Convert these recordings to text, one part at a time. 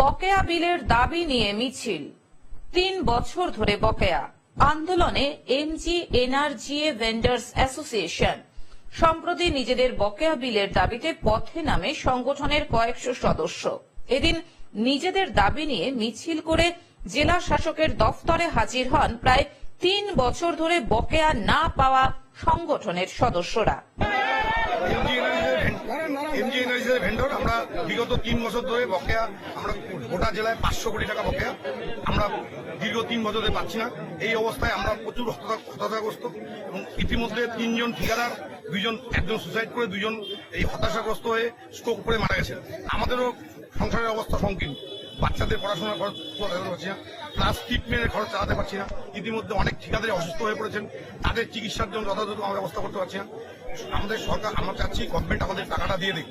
বকেয়া বিলের দাবি নিয়ে মিছিল। তিন বছর ধরে বকেয়া। আন্দোলনে এমজি এনআরজিএ ভেন্ডার্স অ্যাসোসিয়েশন। সম্প্রতি নিজেদের বকেয়া বিলের দাবিতে পথে নামে সংগঠনের কয়েকশো সদস্য। এদিন নিজেদের দাবি নিয়ে মিছিল করে জেলা শাসকের দফতরে হাজির হন প্রায় তিন বছর ধরে বকেয়া না পাওয়া সংগঠনের সদস্যরা। ভেন্ডর আমরা বিগত তিন বছর ধরে বকেয়া, আমরা গোটা জেলায় পাঁচশো কোটি টাকা বকেয়া। আমরা দীর্ঘ তিন বছর ধরে পাচ্ছি না। এই অবস্থায় আমরা প্রচুর হতাশা- হতাশাগ্রস্ত এবং ইতিমধ্যে তিনজন ঠিকাদার, দুইজন, একজন সুসাইড করে দুইজন এই হতাশাগ্রস্ত হয়ে স্ট্রোক করে মারা গেছে আমাদেরও সংসারের অবস্থা সংকীর্ণ। বাচ্চাদের পড়াশোনার খরচ চালাতে পারছি না। প্লাস ট্রিটমেন্টের খরচ চালাতে পারছি না। ইতিমধ্যে অনেক ঠিকাদারি অসুস্থ হয়ে পড়েছেন। তাদের চিকিৎসার জন্য যথাযথ আমরা ব্যবস্থা করতে পারছি না। আমাদের সরকার আমরা চাচ্ছি গভর্নমেন্ট আমাদের টাকাটা দিয়ে দিক।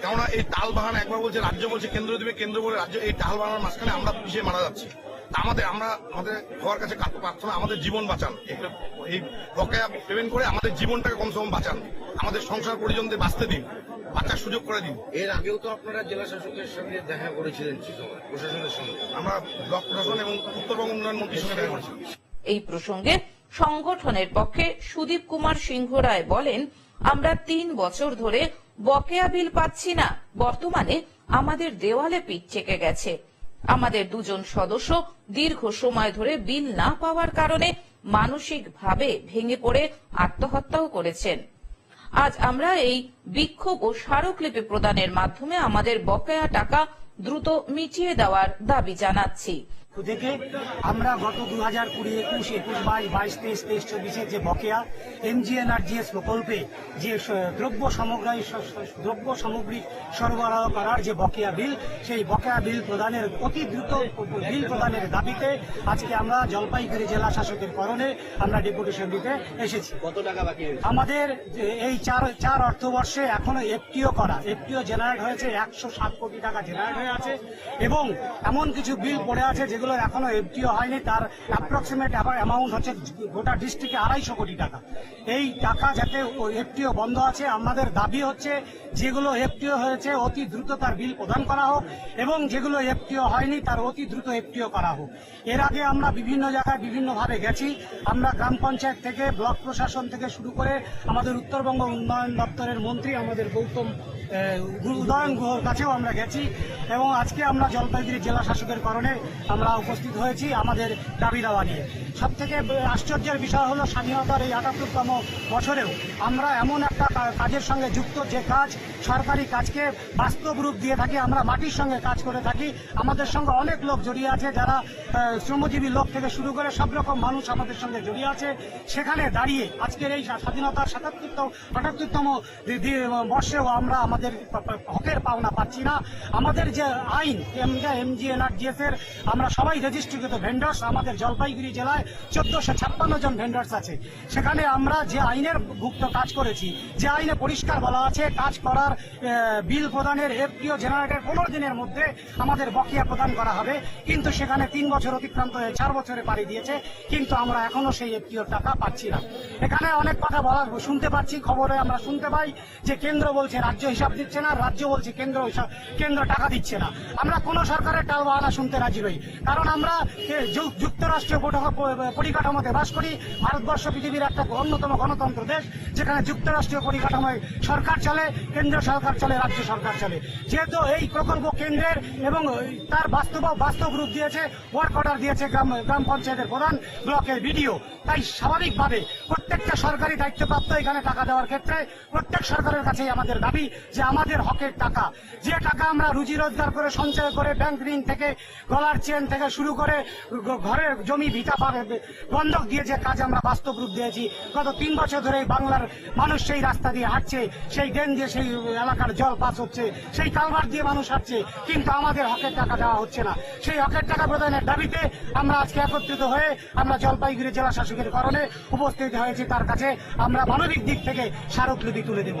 কেননা এই তাল বাহানা একবার বলছে রাজ্য বলছে কেন্দ্র দেবে কেন্দ্র বলে রাজ্য এই তাল বাহানার মাঝখানে আমরা পিছিয়ে মারা যাচ্ছি। আমাদের আমরা আমাদের সবার কাছে প্রার্থনা আমাদের জীবন বাঁচান। এই- বকেয়া পেমেন্ট করে আমাদের জীবনটাকে কমসে কম বাঁচান। আমাদের সংসার পরিজনদের বাঁচতে দিন বাঁচার সুযোগ করে দিন। এর আগেও তো আপনারা জেলা শাসকের সঙ্গে দেখা করেছিলেন প্রশাসনের সঙ্গে। আমরা ব্লক প্রশাসন এবং উত্তরবঙ্গ উন্নয়ন মন্ত্রীর সঙ্গে দেখা করেছি এই প্রসঙ্গে সংগঠনের পক্ষে সুদীপ কুমার সিংহ রায় বলেন, আমরা তিন বছর ধরে বকেয়া বিল পাচ্ছি না, বর্তমানে আমাদের দেওয়ালে পিঠ চেকে গেছে। আমাদের দুজন সদস্য দীর্ঘ সময় ধরে বিল না পাওয়ার কারণে মানসিকভাবে ভেঙে পড়ে, আত্মহত্যাও করেছেন। আজ আমরা এই বিক্ষোভ ও স্মারকলিপি প্রদানের মাধ্যমে আমাদের বকেয়া টাকা দ্রুত মিটিয়ে দেওয়ার দাবি জানাচ্ছি। থেকে আমরা গত দু হাজার কুড়ি একুশ একুশ বাইশ বাইশ তেইশ তেইশ চব্বিশে যে বকেয়া এমজিএনআরজিএস প্রকল্পে যে দ্রব্য সামগ্রী দ্রব্য সামগ্রী সরবরাহ করার যে বকেয়া বিল সেই বকেয়া বিল প্রদানের অতি দ্রুত বিল প্রদানের দাবিতে আজকে আমরা জলপাইগুড়ি জেলা শাসকের করণে আমরা ডেপুটেশন দিতে এসেছি। কত টাকা বাকি আমাদের এই চার চার অর্থবর্ষে এখনও এফটিও করা এফটিও জেনারেট হয়েছে, একশো সাত কোটি টাকা জেনারেট হয়ে আছে এবং এমন কিছু বিল পড়ে আছে যেগুলো এখনও এফটিও হয়নি। তার অ্যাপ্রক্সিমেট অ্যামাউন্ট হচ্ছে গোটা ডিস্ট্রিক্টে আড়াইশো কোটি টাকা। এই টাকা যাতে এফটিও বন্ধ আছে, আমাদের দাবি হচ্ছে যেগুলো এফটিও হয়েছে অতি দ্রুত তার বিল প্রদান করা হোক এবং যেগুলো এফটিও হয়নি তার অতি দ্রুত এফটিও করা হোক। এর আগে আমরা বিভিন্ন জায়গায় বিভিন্নভাবে গেছি। আমরা গ্রাম পঞ্চায়েত থেকে, ব্লক প্রশাসন থেকে শুরু করে আমাদের উত্তরবঙ্গ উন্নয়ন দপ্তরের মন্ত্রী আমাদের গৌতম উদয়ন গুহর কাছেও আমরা গেছি এবং আজকে আমরা জলপাইগুড়ি জেলা শাসকের কারণে আমরা উপস্থিত হয়েছি আমাদের দাবি দাওয়া নিয়ে। সব থেকে আশ্চর্যের বিষয় হলো স্বাধীনতার এই আটাত্তরতম বছরেও আমরা এমন একটা কাজের সঙ্গে যুক্ত যে কাজ সরকারি কাজকে বাস্তব রূপ দিয়ে থাকি, আমরা মাটির সঙ্গে কাজ করে থাকি। আমাদের সঙ্গে অনেক লোক জড়িয়ে আছে যারা শ্রমজীবী লোক থেকে শুরু করে সব রকম মানুষ আমাদের সঙ্গে জড়িয়ে আছে। সেখানে দাঁড়িয়ে আজকের এই স্বা- স্বাধীনতার সাতাত্তর আটাত্তরতম বর্ষেও আমরা আমাদের হকের পাওনা পাচ্ছি না। আমাদের যে আইন এমজি এনআরজিএস এর আমরা সবাই রেজিস্ট্রিকৃত ভেন্ডার্স আমাদের জলপাইগুড়ি জেলায় চোদ্দশো ছাপ্পান্ন জন ভেন্ডার্স আছে। সেখানে আমরা যে আইনের ভুক্ত কাজ করেছি, যে আইনে পরিষ্কার বলা আছে, কাজ করার বিল প্রদানের এফটিও জেনারেটের পনেরো দিনের মধ্যে আমাদের বকেয়া প্রদান করা হবে। কিন্তু সেখানে তিন বছর অতিক্রান্ত হয়ে চার বছরে পাড়ি দিয়েছে, কিন্তু আমরা এখনও সেই এফটিওর টাকা পাচ্ছি না। এখানে অনেক কথা বলা শুনতে পাচ্ছি, খবরে আমরা শুনতে পাই। যে কেন্দ্র বলছে, রাজ্য হিসাব দিচ্ছে না, রাজ্য বলছে কেন্দ্র কেন্দ্র টাকা দিচ্ছে না। আমরা কোন সরকারের টাল বাহানা শুনতে রাজি নই। কারণ আমরা যুক্তরাষ্ট্রীয় পরিকাঠামোতে বাস করি। ভারতবর্ষ পৃথিবীর একটা অন্যতম গণতন্ত্র দেশ, যেখানে যুক্তরাষ্ট্রীয় পরিকাঠামোয় সরকার চলে, কেন্দ্র সরকার চলে, রাজ্য সরকার চলে। যেহেতু এই প্রকল্প কেন্দ্রের এবং তার বাস্তব বাস্তব রূপ দিয়েছে, ওয়ার্ক অর্ডার দিয়েছে গ্রাম গ্রাম পঞ্চায়েতের প্রধান ব্লকের বিডিও। তাই স্বাভাবিকভাবে প্রত্যেকটা সরকারি দায়িত্বপ্রাপ্ত এখানে টাকা দেওয়ার ক্ষেত্রে প্রত্যেক সরকারের কাছেই আমাদের দাবি যে আমাদের হকের টাকা। যে টাকা আমরা রুজি রোজগার করে, সঞ্চয় করে ব্যাংক ঋণ থেকে, গলার চেন থেকে শুরু করে ঘরের জমি, ভিটা বন্ধক দিয়ে যে কাজ আমরা বাস্তব রূপ দিয়েছি, গত তিন বছর ধরে বাংলার মানুষ সেই রাস্তা দিয়ে হাঁটছে, সেই ড্রেন দিয়ে সেই এলাকার জল পাস হচ্ছে, সেই কালভার দিয়ে মানুষ হাঁটছে, কিন্তু আমাদের হকের টাকা দেওয়া হচ্ছে না। সেই হকের টাকা প্রদানের দাবিতে আমরা আজকে একত্রিত হয়ে আমরা জলপাইগুড়ি জেলা শাসকের কারণে উপস্থিত হয়েছি। তার কাছে আমরা মানবিক দিক থেকে স্মারকলিপি তুলে দেবো।